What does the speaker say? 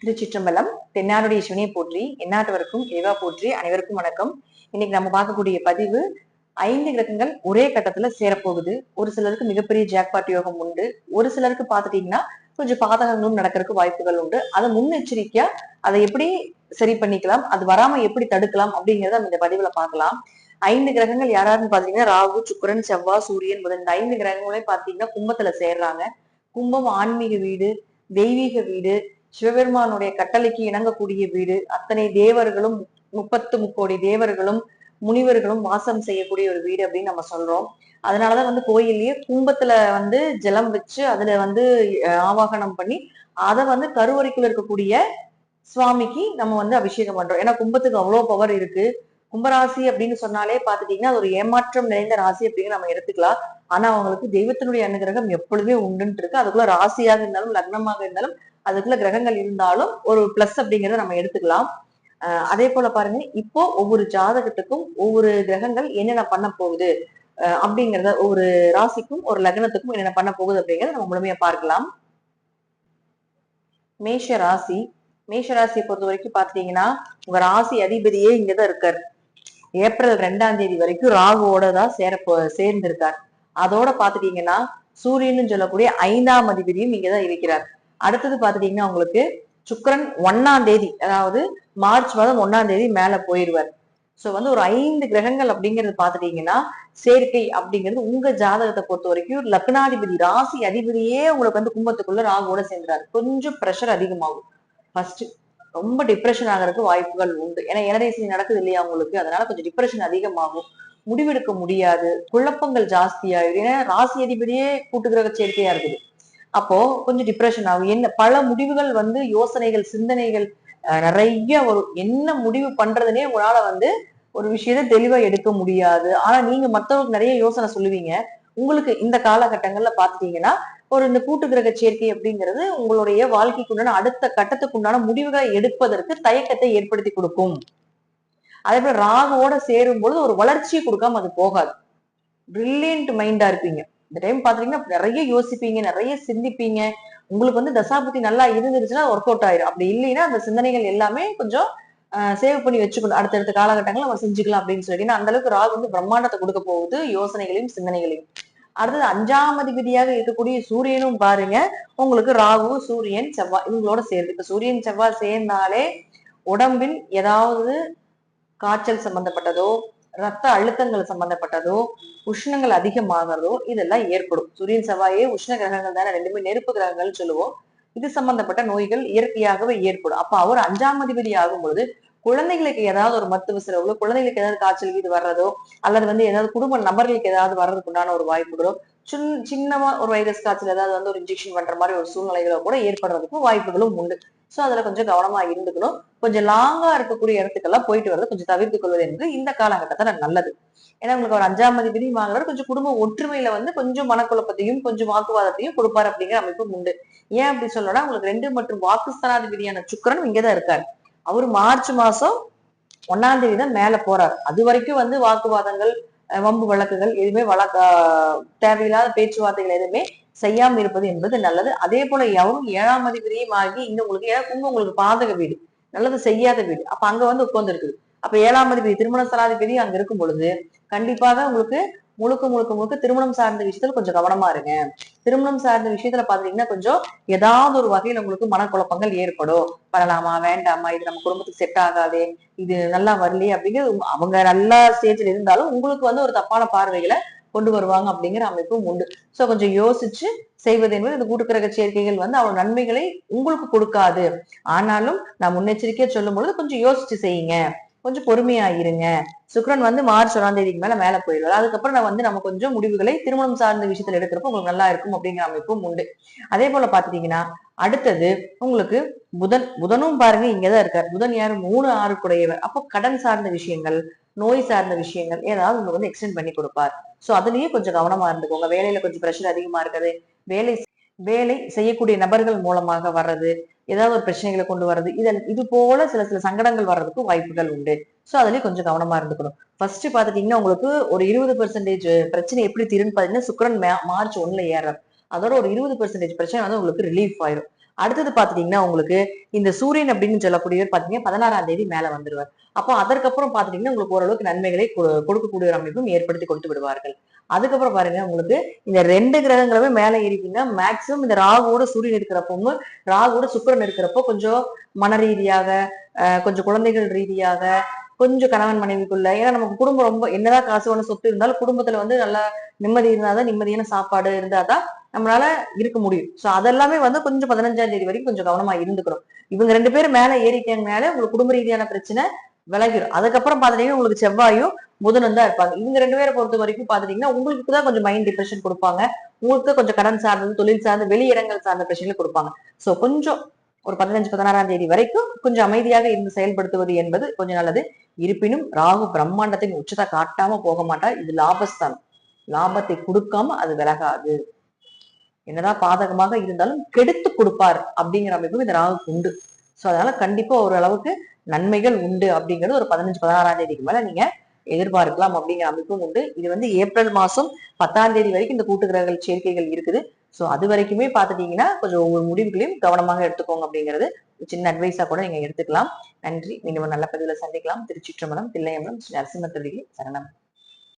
திருச்சிற்றம்பலம் தென்னாருடைய சிவனியை போற்றி எந்நாட்டவருக்கும் இறைவா போற்றி அனைவருக்கும் வணக்கம். இன்னைக்கு நம்ம பார்க்கக்கூடிய பதிவு ஐந்து கிரகங்கள் ஒரே கட்டத்துல சேரப்போகுது. ஒரு சிலருக்கு மிகப்பெரிய ஜாக்பாட் யோகம் உண்டு. ஒரு சிலருக்கு பார்த்துட்டீங்கன்னா கொஞ்சம் பாதகங்களும் நடக்கிறதுக்கு வாய்ப்புகள் உண்டு. அதை முன்னெச்சரிக்கையா அதை எப்படி சரி பண்ணிக்கலாம் அது வராம எப்படி தடுக்கலாம் அப்படிங்கறத நம்ம இந்த பதிவுல பார்க்கலாம். ஐந்து கிரகங்கள் யாராருன்னு பாத்தீங்கன்னா ராகு சுக்கரன் செவ்வாய் சூரியன் புதன். இந்த ஐந்து கிரகங்களே பாத்தீங்கன்னா கும்பத்துல சேர்றாங்க. கும்பம் ஆன்மீக வீடு தெய்வீக வீடு சிவபெருமானுடைய கட்டளைக்கு இணங்கக்கூடிய வீடு. அத்தனை தேவர்களும் முப்பத்து முக்கோடி தேவர்களும் முனிவர்களும் வாசம் செய்யக்கூடிய ஒரு வீடு அப்படின்னு நம்ம சொல்றோம். அதனாலதான் வந்து கோயில்லயே கும்பத்துல வந்து ஜலம் வச்சு அதுல வந்து ஆவாகனம் பண்ணி அதை வந்து கருவறைக்குள்ள இருக்கக்கூடிய சுவாமிக்கு நம்ம வந்து அபிஷேகம் பண்றோம். ஏன்னா கும்பத்துக்கு அவ்வளவு பவர் இருக்கு. கும்பராசி அப்படின்னு சொன்னாலே பாத்துட்டீங்கன்னா அது ஒரு ஏமாற்றம் நிறைந்த ராசி அப்படின்னு நம்ம எடுத்துக்கலாம். ஆனா அவங்களுக்கு தெய்வத்தினுடைய அனுகிரகம் எப்பொழுதுமே உண்டுன்ட்டு இருக்கு. அதுக்குள்ள ராசியாக இருந்தாலும் லக்னமாக இருந்தாலும் அதுக்குள்ள கிரகங்கள் இருந்தாலும் ஒரு பிளஸ் அப்படிங்கிறத நம்ம எடுத்துக்கலாம். அஹ் அதே போல பாருங்க இப்போ ஒவ்வொரு ஜாதகத்துக்கும் ஒவ்வொரு கிரகங்கள் என்னென்ன பண்ண போகுது? அப்படிங்கிறத அப்படிங்கறத ஒவ்வொரு ராசிக்கும் ஒரு லக்னத்துக்கும் என்னென்ன பண்ண போகுது அப்படிங்கறத நம்ம முழுமையா பார்க்கலாம். மேஷ ராசி மேஷ ராசியை பொறுத்த வரைக்கும் பாத்தீங்கன்னா உங்க ராசி அதிபதியே இங்கதான் இருக்காரு. ஏப்ரல் ரெண்டாம் தேதி வரைக்கும் ராகுவோட தான் சேர சேர்ந்திருக்கார். அதோட பாத்துட்டீங்கன்னா சூரியன்னு சொல்லக்கூடிய ஐந்தாம் அதிபதியும் இங்கதான் இருக்கிறார். அடுத்தது பாத்துட்டீங்கன்னா உங்களுக்கு சுக்கரன் ஒன்னாம் தேதி அதாவது மார்ச் மாதம் ஒன்னாம் தேதி மேல போயிடுவார். சோ வந்து ஒரு ஐந்து கிரகங்கள் அப்படிங்கிறது பாத்துட்டீங்கன்னா சேர்க்கை அப்படிங்கிறது உங்க ஜாதகத்தை பொறுத்த வரைக்கும் லக்னாதிபதி ராசி அதிபதியே உங்களுக்கு வந்து கும்பத்துக்குள்ள ராகுவோட சேர்ந்துறாரு. கொஞ்சம் ப்ரெஷர் அதிகமாகும். ஃபர்ஸ்ட் ரொம்ப டிப்ரெஷன் ஆகிறதுக்கு வாய்ப்புகள் உண்டு. ஏன்னா எனரேசி நடக்குது இல்லையா உங்களுக்கு? அதனால கொஞ்சம் டிப்ரெஷன் அதிகமாகும். முடிவெடுக்க முடியாது. குழப்பங்கள் ஜாஸ்தியாயிடும். ஏன்னா ராசி அதிபதியே கூட்டுகிரக சேர்க்கையா இருக்குது. அப்போ கொஞ்சம் டிப்ரெஷன் ஆகும். என்ன பல முடிவுகள் வந்து யோசனைகள் சிந்தனைகள் அஹ், நிறைய வரும். என்ன முடிவு பண்றதுனே உங்களால வந்து ஒரு விஷயத்த தெளிவா எடுக்க முடியாது. ஆனா நீங்க மத்தவங்களுக்கு நிறைய யோசனை சொல்லுவீங்க. உங்களுக்கு இந்த காலகட்டங்கள்ல பாத்துட்டீங்கன்னா ஒரு இந்த கூட்டு கிரக சேர்க்கை அப்படிங்கிறது உங்களுடைய வாழ்க்கைக்கு உண்டான அடுத்த கட்டத்துக்கு உண்டான முடிவுகளை எடுப்பதற்கு தயக்கத்தை ஏற்படுத்தி கொடுக்கும். அதே போல ராகுவோட சேரும் பொழுது ஒரு வளர்ச்சியை கொடுக்காம அது போகாது. பிரில்லியன்ட் மைண்டா இருப்பீங்க. இந்த டைம் பாத்தீங்கன்னா நிறைய யோசிப்பீங்க நிறைய சிந்திப்பீங்க. உங்களுக்கு வந்து தசாபுத்தி நல்லா இருந்துருச்சுன்னா ஒர்க் அவுட் ஆயிரும். அப்படி இல்லைன்னா அந்த சிந்தனைகள் எல்லாமே கொஞ்சம் சேவ் பண்ணி வச்சுக்கணும். அடுத்தடுத்த காலகட்டங்கள் நம்ம செஞ்சுக்கலாம் அப்படின்னு சொல்லி அந்த அளவுக்கு ராகு வந்து பிரம்மாண்டத்தை கொடுக்க போகுது. யோசனைகளையும் சிந்தனைகளையும். அடுத்தது அஞ்சாம் அதிபதியாக இருக்கக்கூடிய சூரியனும் பாருங்க. உங்களுக்கு ராகு சூரியன் செவ்வாய் இவங்களோட சேர்ந்து. இப்ப சூரியன் செவ்வாய் சேர்ந்தாலே உடம்பில் ஏதாவது காய்ச்சல் சம்பந்தப்பட்டதோ ரத்த அழுத்தங்கள் சம்பந்தப்பட்டதோ உஷ்ணங்கள் அதிகமாகிறதோ இதெல்லாம் ஏற்படும். சூரியன் செவ்வாயே உஷ்ண கிரகங்கள் தானே ரெண்டுமே நெருப்பு கிரகங்கள் சொல்லுவோம். இது சம்பந்தப்பட்ட நோய்கள் இயற்கையாகவே ஏற்படும். அப்ப அவர் அஞ்சாம் அதிபதி ஆகும் பொழுது குழந்தைகளுக்கு ஏதாவது ஒரு மருத்துவ செலவு குழந்தைகளுக்கு ஏதாவது காய்ச்சல் வீடு வர்றதோ அல்லது வந்து ஏதாவது குடும்ப நபர்களுக்கு ஏதாவது வர்றதுக்கு உண்டான ஒரு வாய்ப்புகளோ சின் சின்னமா ஒரு வைரஸ் காய்ச்சல் ஏதாவது வந்து ஒரு இன்ஜெக்ஷன் பண்ற மாதிரி ஒரு சூழ்நிலைகளோ கூட ஏற்படுறதுக்கும் வாய்ப்புகளும் உண்டு. சோ அதுல கொஞ்சம் கவனமா இருந்துக்கணும். கொஞ்சம் லாங்கா இருக்கக்கூடிய இடத்துக்கெல்லாம் போயிட்டு வரது கொஞ்சம் தவிர்த்து கொள்வது என்று இந்த காலகட்டத்துல நல்லது. ஏன்னா உங்களுக்கு ஒரு அஞ்சாம் அதிபதி வாங்குறது கொஞ்சம் குடும்ப ஒற்றுமையில வந்து கொஞ்சம் மனக்குழப்பத்தையும் கொஞ்சம் வாக்குவாதத்தையும் கொடுப்பாரு அப்படிங்கிற அமைப்பு உண்டு. ஏன் அப்படி சொல்லணும்னா உங்களுக்கு ரெண்டு மற்றும் வாக்குஸ்தானாதிபதியான சுக்கரன் இங்கதான் இருக்காரு. அவர் மார்ச் மாசம் ஒன்னாம் தேதி தான் மேல போறார். அது வரைக்கும் வந்து வாக்குவாதங்கள் வம்பு வழக்குகள் எதுவுமே வழக்க தேவையில்லாத பேச்சுவார்த்தைகள் எதுவுமே செய்யாம இருப்பது என்பது நல்லது. அதே போல எவரும் ஏழாம் அதிபதியும் ஆகி இங்க உங்களுக்கு ஏன்னா உங்களுக்கு பாதக வீடு. நல்லது செய்யாத வீடு. அப்ப அங்க வந்து உட்கார்ந்து இருக்குது அப்ப ஏழாம் அதிபதி திருமண ஸ்தலாதிபதி அங்க இருக்கும் பொழுது கண்டிப்பாக உங்களுக்கு முழுக்க முழுக்க முழுக்க திருமணம் சார்ந்த விஷயத்துல கொஞ்சம் கவனமா இருங்க. திருமணம் சார்ந்த விஷயத்துல பாத்தீங்கன்னா கொஞ்சம் ஏதாவது ஒரு வகையில உங்களுக்கு மனக்குழப்பங்கள் ஏற்படும். பண்ணலாமா வேண்டாமா இது நம்ம குடும்பத்துக்கு செட் ஆகாதே இது நல்லா வரலையே அப்படிங்கிறது அவங்க நல்லா ஸ்டேஜ்ல இருந்தாலும் உங்களுக்கு வந்து ஒரு தப்பான பார்வைகளை கொண்டு வருவாங்க அப்படிங்கிற அமைப்பும் உண்டு. சோ கொஞ்சம் யோசிச்சு செய்வது என்பது இந்த கூட்டுக்கிரக சேர்க்கைகள் வந்து அவரோட நன்மைகளை உங்களுக்கு கொடுக்காது. ஆனாலும் நான் முன்னெச்சரிக்கையா சொல்லும் பொழுது கொஞ்சம் யோசிச்சு செய்யுங்க. கொஞ்சம் பொறுமையா இருங்க வந்து மார்ச் ஒன்றாம் தேதிக்கு மேல மேல போயிடுவார். அதுக்கப்புறம் நான் வந்து நம்ம கொஞ்சம் முடிவுகளை திருமணம் சார்ந்த விஷயத்துல எடுக்கிறப்ப உங்களுக்கு நல்லா இருக்கும் அப்படிங்கிற அமைப்பும் உண்டு. அதே போல பாத்துட்டீங்கன்னா அடுத்தது உங்களுக்கு புதன் புதனும் பாருங்க இங்கதான் இருக்காரு. புதன் யாரு? மூணு ஆறு குடையவர் அப்போ கடன் சார்ந்த விஷயங்கள் நோய் சார்ந்த விஷயங்கள் ஏதாவது உங்களுக்கு வந்து எக்ஸ்டெண்ட் பண்ணி கொடுப்பார். சோ அதுலயே கொஞ்சம் கவனமா இருந்துக்கோங்க. வேலையில கொஞ்சம் ப்ரெஷர் அதிகமா இருக்குது. வேலை வேலை செய்யக்கூடிய நபர்கள் மூலமாக வர்றது ஏதாவது ஒரு பிரச்சனைகளை கொண்டு வர்றது. இதன் இது போல சில சில சங்கடங்கள் வர்றதுக்கு வாய்ப்புகள் உண்டு. சோ அதுலயும் கொஞ்சம் கவனமா இருந்துக்கணும். ஃபர்ஸ்ட் பார்த்துட்டீங்கன்னா உங்களுக்கு ஒரு இருபது பெர்சன்டேஜ் பிரச்சனை எப்படி தீருன்னு பார்த்தீங்கன்னா சுக்கரன் மார்ச் ஒன்னுல ஏறார் அதோட ஒரு இருபது பெர்சன்டேஜ் பிரச்சனை வந்து உங்களுக்கு ரிலீஃப் ஆயிரும். அடுத்தது பாத்துட்டீங்கன்னா உங்களுக்கு இந்த சூரியன் அப்படின்னு சொல்லக்கூடியவர் பாத்தீங்கன்னா பதினாறாம் தேதி மேல வந்துருவார். அப்போ அதற்கப்புறம் பாத்துட்டீங்கன்னா உங்களுக்கு ஓரளவுக்கு நன்மைகளை கொ- கொடுக்கக்கூடிய ஒரு அமைப்பும் ஏற்படுத்தி கொடுத்து விடுவார்கள். அதுக்கப்புறம் பாருங்க உங்களுக்கு இந்த ரெண்டு கிரகங்களுமே மேல ஏறிட்டீங்கன்னா மேக்சிமம் இந்த ராகுவோட சூரியன் இருக்கிறப்பவும் ராகுவோட சுக்கரன் இருக்கிறப்போ கொஞ்சம் மன ரீதியாக கொஞ்சம் குழந்தைகள் ரீதியாக கொஞ்சம் கணவன் மனைவிக்குள்ள ஏன்னா நமக்கு குடும்பம் ரொம்ப என்னதான் காசு ஒன்று சொத்து இருந்தாலும் குடும்பத்துல வந்து நல்லா நிம்மதி இருந்தாதான் நிம்மதியான சாப்பாடு இருந்தாதான் நம்மளால இருக்க முடியும். சோ அதெல்லாமே வந்து கொஞ்சம் பதினஞ்சாம் தேதி வரைக்கும் கொஞ்சம் கவனமா இருந்துக்கணும். இவங்க ரெண்டு பேரும் மேல ஏறிட்டாங்கனால உங்களுக்கு குடும்ப ரீதியான பிரச்சனை விலகிடும் அதுக்கப்புறம் பாத்துட்டீங்கன்னா உங்களுக்கு செவ்வாயும் புதனும் தான் இருப்பாங்க. இவங்க ரெண்டு பேரை பொறுத்த வரைக்கும் பாத்துட்டீங்கன்னா உங்களுக்கு தான் கொஞ்சம் மைண்ட் டிப்ரெஷன் கொடுப்பாங்க. உங்களுக்கு கொஞ்சம் கடன் சார்ந்தது தொழில் சார்ந்து வெளியிடங்கள் சார்ந்த பிரச்சனைகள் கொடுப்பாங்க. சோ கொஞ்சம் ஒரு பதினஞ்சு பதினாறாம் தேதி வரைக்கும் கொஞ்சம் அமைதியாக இருந்து செயல்படுத்துவது என்பது கொஞ்சம் நல்லது. இருப்பினும் ராகு பிரம்மாண்டத்தின் உச்சத்தை காட்டாம போக மாட்டார். இது லாபஸ்தானம். லாபத்தை கொடுக்காம அது விலகாது. என்னதான் பாதகமாக இருந்தாலும் கெடுத்து கொடுப்பார் அப்படிங்கிற அமைப்பு இந்த ராகுக்கு உண்டு. சோ அதனால கண்டிப்பா ஓரளவுக்கு நன்மைகள் உண்டு அப்படிங்கிறது ஒரு பதினஞ்சு பதினாறாம் தேதிக்கு மேல நீங்க எதிர்பார்க்கலாம் அப்படிங்கிற அமைப்பும் உண்டு. இது வந்து ஏப்ரல் மாசம் பத்தாம் தேதி வரைக்கும் இந்த கூட்டு சேர்க்கைகள் இருக்குது. சோ அது வரைக்குமே பார்த்துட்டீங்கன்னா கொஞ்சம் ஒவ்வொரு முடிவுகளையும் கவனமாக எடுத்துக்கோங்க அப்படிங்கிறது சின்ன அட்வைஸா கூட நீங்க எடுத்துக்கலாம். நன்றி. மீண்டும் நல்ல பதிவில் சந்திக்கலாம். திருச்சிற்றம்பலம் தில்லையம்பலம் ஸ்ரீ நரசிம்ம சரணம்.